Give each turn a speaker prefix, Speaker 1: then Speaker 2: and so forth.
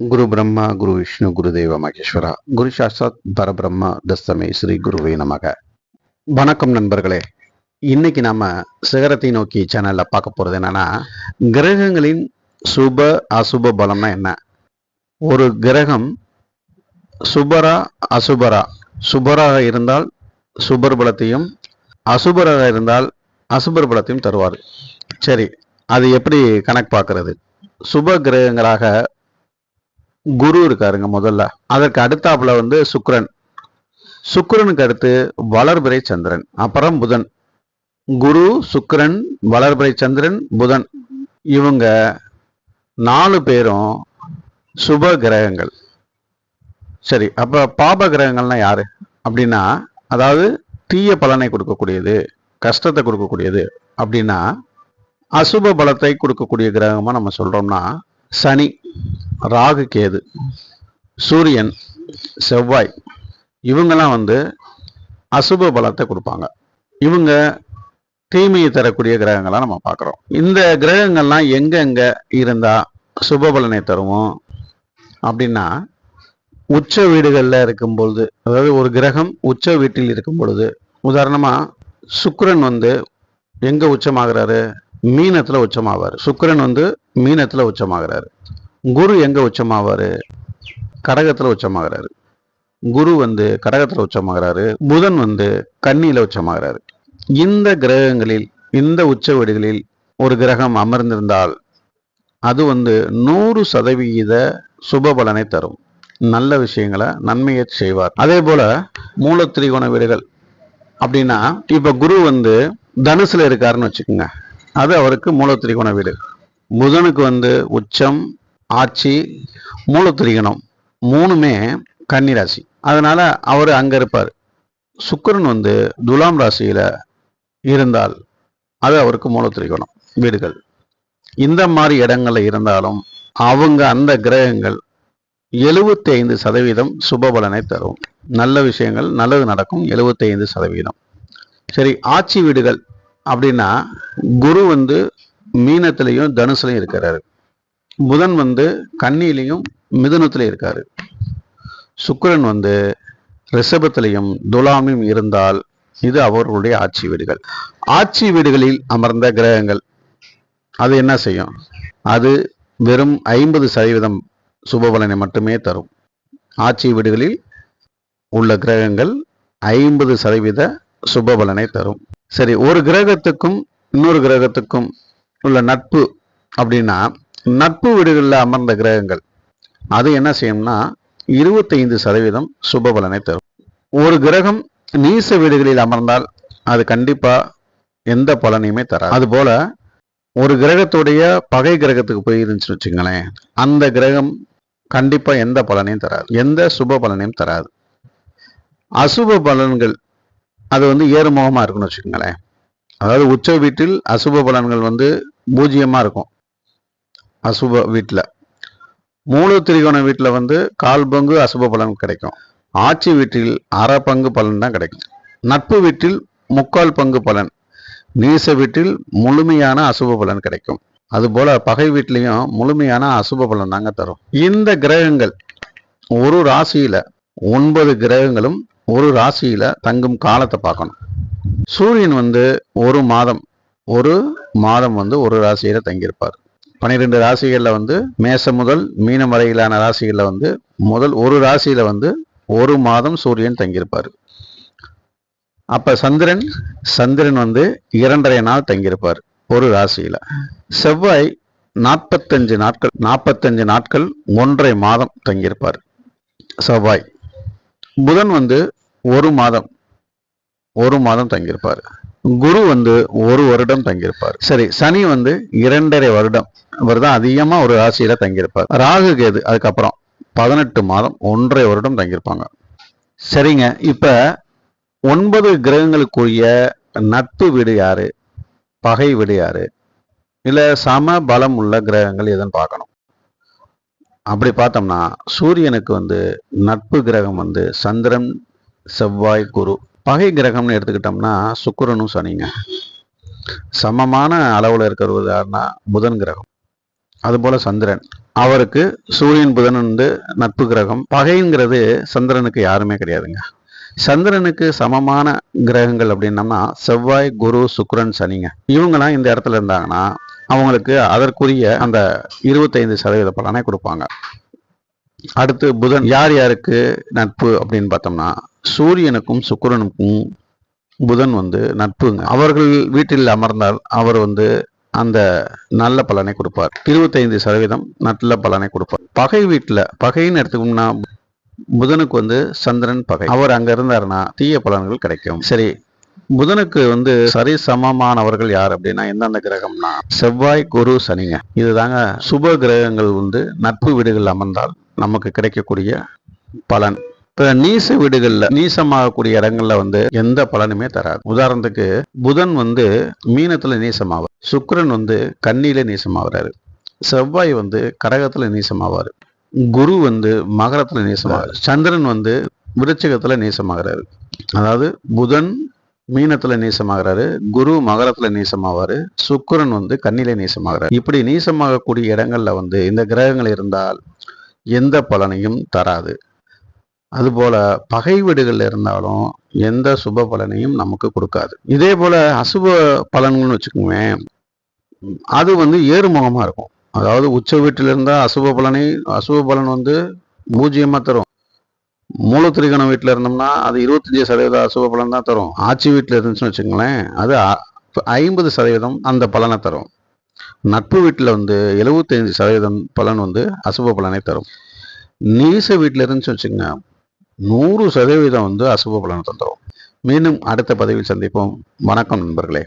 Speaker 1: குரு பிரம்மா குரு விஷ்ணு குரு தேவ மகேஸ்வரா குரு சாஸ்தாத் பரபிரம்மா தஸ்தமே ஸ்ரீ குருவே நமக. வணக்கம் நண்பர்களே. இன்னைக்கு நாம சிகரத்தை நோக்கி சேனல்ல பார்க்க போறது என்னன்னா கிரகங்களின் சுப அசுப பலம்னா என்ன? ஒரு கிரகம் சுபரா அசுபரா? சுபராக இருந்தால் சுபர் பலத்தையும் அசுபராக இருந்தால் அசுபர் பலத்தையும் தருவார். சரி அது எப்படி கணக்கு பார்க்கறது? சுப கிரகங்களாக குரு இருக்காருங்க முதல்ல. அதற்கு அடுத்தாப்புல வந்து சுக்ரன். சுக்ரனுக்கு அடுத்து வளர்பிறை சந்திரன் அப்புறம் புதன். குரு சுக்ரன் வளர்பிறை சந்திரன் புதன். இவங்க நாலு பேரும் சுப கிரகங்கள். சரி அப்ப பாப கிரகங்கள்னா யாரு? அப்படின்னா அதாவது தீய பலனை கொடுக்கக்கூடியது கஷ்டத்தை கொடுக்கக்கூடியது அப்படின்னா அசுப பலத்தை கொடுக்கக்கூடிய கிரகமா நம்ம சொல்றோம்னா சனி. ராகு கேது சூரியன் செவ்வாய் இவங்கெல்லாம் வந்து அசுப பலத்தை கொடுப்பாங்க. இவங்க தீமையை தரக்கூடிய கிரகங்களாக நம்ம பார்க்குறோம். இந்த கிரகங்கள்லாம் எங்கெங்கே இருந்தால் சுப பலனை தருவோம் அப்படின்னா உச்ச வீடுகளில் இருக்கும் பொழுது அதாவது ஒரு கிரகம் உச்ச வீட்டில் இருக்கும் பொழுது உதாரணமாக சுக்கரன் வந்து எங்கே உச்சமாகிறாரு? மீனத்தில் உச்சமாவார். சுக்கிரன் வந்து மீனத்தில் உச்சமாகிறாரு. குரு எங்க உச்சமாவாரு? கடகத்துல உச்சமாகிறாரு. குரு வந்து கடகத்துல உச்சமாகிறாரு. புதன் வந்து கன்னியில உச்சமாகிறாரு. இந்த கிரகங்களில் இந்த உச்ச வீடுகளில் ஒரு கிரகம் அமர்ந்திருந்தால் அது வந்து நூறு சதவிகித சுப பலனை தரும். நல்ல விஷயங்களை நன்மையை செய்வார். அதே போல மூலத்திரிகோண வீடுகள் அப்படின்னா இப்ப குரு வந்து தனுசுல இருக்காருன்னு வச்சுக்கோங்க. அது அவருக்கு மூலத்திரிகோண வீடு. புதனுக்கு வந்து உச்சம் ஆட்சி மூலத்திரிகணம் மூணுமே கன்னிராசி. அதனால அவர் அங்க இருப்பார். சுக்கிரன் வந்து துலாம் ராசியில இருந்தால் அது அவருக்கு மூலத்திரிகோணம் வீடுகள். இந்த மாதிரி இடங்கள்ல இருந்தாலும் அவங்க அந்த கிரகங்கள் எழுபத்தி ஐந்து சதவீதம் சுபபலனை தரும். நல்ல விஷயங்கள் நல்லது நடக்கும் எழுபத்தி ஐந்து சதவீதம். சரி ஆட்சி வீடுகள் அப்படின்னா குரு வந்து மீனத்திலையும் தனுசுலையும் இருக்கிறாரு. புதன் வந்து கன்னியிலையும் மிதுனத்திலையும் இருக்காரு. சுக்கரன் வந்து ரிஷபத்திலையும் துலாமியும் இருந்தால் இது அவர்களுடைய ஆட்சி வீடுகள். ஆட்சி வீடுகளில் அமர்ந்த கிரகங்கள் அது என்ன செய்யும்? அது வெறும் ஐம்பது சதவீதம் சுபபலனை மட்டுமே தரும். ஆட்சி வீடுகளில் உள்ள கிரகங்கள் ஐம்பது சதவீத சுபபலனை தரும். சரி ஒரு கிரகத்துக்கும் இன்னொரு கிரகத்துக்கும் உள்ள நட்பு அப்படின்னா நட்பு வீடுகளில் அமர்ந்த கிரகங்கள். அது என்ன செய்யும்னா இருபத்தைந்து சதவீதம் சுப பலனை தரும். ஒரு கிரகம் நீச வீடுகளில் அமர்ந்தால் அது கண்டிப்பாக எந்த பலனையுமே தராது. அதுபோல் ஒரு கிரகத்துடைய பகை கிரகத்துக்கு போய் இருந்துச்சுன்னு வச்சுங்களேன் அந்த கிரகம் கண்டிப்பாக எந்த பலனையும் தராது. எந்த சுப பலனையும் தராது. அசுப பலன்கள் அது வந்து ஏறுமுகமாக இருக்குன்னு வச்சுக்கோங்களேன். அதாவது உச்ச வீட்டில் அசுப பலன்கள் வந்து பூஜ்ஜியமாக இருக்கும். அசுப வீட்டில் மூல திரிகோண வீட்டில் வந்து கால் பங்கு அசுப பலன் கிடைக்கும். ஆட்சி வீட்டில் அரை பங்கு பலன் தான் கிடைக்கும். நட்பு வீட்டில் முக்கால் பங்கு பலன். நீச வீட்டில் முழுமையான அசுப பலன் கிடைக்கும். அதுபோல் பகை வீட்லேயும் முழுமையான அசுப பலன் தாங்க தரும். இந்த கிரகங்கள் ஒரு ராசியில் ஒன்பது கிரகங்களும் ஒரு ராசியில் தங்கும் காலத்தை பார்க்கணும். சூரியன் வந்து ஒரு மாதம் ஒரு மாதம் வந்து ஒரு ராசியில் தங்கியிருப்பார். பன்னிரெண்டு ராசிகள்ல வந்து மேசம் முதல் மீனம் வரையிலான ராசிகள்ல வந்து முதல் ஒரு ராசியில வந்து ஒரு மாதம் சூரியன் தங்கியிருப்பார். அப்ப சந்திரன் சந்திரன் வந்து இரண்டரை நாள் தங்கியிருப்பார் ஒரு ராசியில. செவ்வாய் நாற்பத்தஞ்சு நாட்கள் நாற்பத்தஞ்சு நாட்கள் ஒன்றரை மாதம் தங்கியிருப்பார் செவ்வாய். புதன் வந்து ஒரு மாதம் ஒரு மாதம் தங்கியிருப்பார். குரு வந்து ஒரு வருடம் தங்கியிருப்பார். சரி சனி வந்து இரண்டரை வருடம் இவர் தான் அதிகமா ஒரு ராசியில் தங்கியிருப்பார். ராகு கேது அதுக்கப்புறம் பதினெட்டு மாதம் ஒன்றரை வருடம் தங்கியிருப்பாங்க. சரிங்க. இப்ப ஒன்பது கிரகங்களுக்குரிய நட்பு வீடு யாரு? பகை வீடு யாரு? இல்ல சம பலம் உள்ள கிரகங்கள் எதுன்னு பார்க்கணும். அப்படி பார்த்தோம்னா சூரியனுக்கு வந்து நட்பு கிரகம் வந்து சந்திரன் செவ்வாய் குரு. பகை கிரகம்னு எடுத்துக்கிட்டோம்னா சுக்கிரனும் சனிங்க. சமமான அளவுல இருக்கிறது யாருன்னா புதன் கிரகம். அதுபோல சந்திரன். அவருக்கு சூரியன் புதன் வந்து நட்பு கிரகம். பகைங்கிறது சந்திரனுக்கு யாருமே கிடையாதுங்க. சந்திரனுக்கு சமமான கிரகங்கள் அப்படின்னம்னா செவ்வாய் குரு சுக்ரன் சனிங்க. இவங்கெல்லாம் இந்த இடத்துல இருந்தாங்கன்னா அவங்களுக்கு அதற்குரிய அந்த இருபத்தைந்து சதவீத பலனை கொடுப்பாங்க. அடுத்து புதன் யார் யாருக்கு நட்பு அப்படின்னு பார்த்தோம்னா சூரியனுக்கும் சுக்கரனுக்கும் புதன் வந்து நட்புங்க. அவர்கள் வீட்டில் அமர்ந்தால் அவர் வந்து அந்த நல்ல பலனை கொடுப்பார். இருபத்தைந்து சதவீதம் நல்ல பலனை கொடுப்பார். பகை வீட்டில் பகைன்னு எடுத்துக்கோம்னா புதனுக்கு வந்து சந்திரன் பகை. அவர் அங்க இருந்தாருன்னா தீய பலன்கள் கிடைக்கும். சரி புதனுக்கு வந்து சரி சமமானவர்கள் யார் அப்படின்னா எந்தெந்த கிரகம்னா செவ்வாய் குரு சனிங்க. இதுதாங்க சுப கிரகங்கள் வந்து நட்பு வீடுகள் அமர்ந்தால் நமக்கு கிடைக்கக்கூடிய பலன். இப்ப நீச வீடுகள்ல நீசமாகக்கூடிய இடங்கள்ல வந்து எந்த பலனுமே தராது. உதாரணத்துக்கு புதன் வந்து மீனத்துல நீசமாவார். சுக்கரன் வந்து கன்னியில நீசமாகறாரு. செவ்வாய் வந்து கடகத்துல நீசமாவாரு. குரு வந்து மகரத்துல நீசமாவாரு. சந்திரன் வந்து விருச்சிகத்துல நீசமாகிறாரு. அதாவது புதன் மீனத்துல நீசமாகறாரு குரு மகரத்துல நீசமாவாரு சுக்கரன் வந்து கண்ணில நீசமாகறாரு. இப்படி நீசமாகக்கூடிய இடங்கள்ல வந்து இந்த கிரகங்கள் இருந்தால் எந்த பலனையும் தராது. அதுபோல பகை வீடுகள்ல இருந்தாலும் எந்த சுப பலனையும் நமக்கு கொடுக்காது. இதே போல அசுப பலன்கள்னு வச்சுக்கோங்களேன் அது வந்து ஏறுமுகமா இருக்கும். அதாவது உச்ச வீட்டில் இருந்தா அசுப பலனை அசுப பலன் வந்து பூஜ்ஜியமாக தரும். மூலத்திரிகண வீட்டில் இருந்தோம்னா அது இருபத்தஞ்சி சதவீதம் அசுப பலன் தான் தரும். ஆட்சி வீட்டில் இருந்துச்சுன்னு வச்சுக்கோங்களேன் அது ஐம்பது சதவீதம் அந்த பலனை தரும். நட்பு வீட்டில் வந்து எழுபத்தைந்து சதவீதம் பலன் வந்து அசுப பலனை தரும். நீச வீட்டில் இருந்துச்சு வச்சுக்கோங்க நூறு சதவீதம் வந்து அசுப பலனை தந்துடும் மீண்டும் அடுத்த பதவியில் சந்திப்போம். வணக்கம் நண்பர்களே.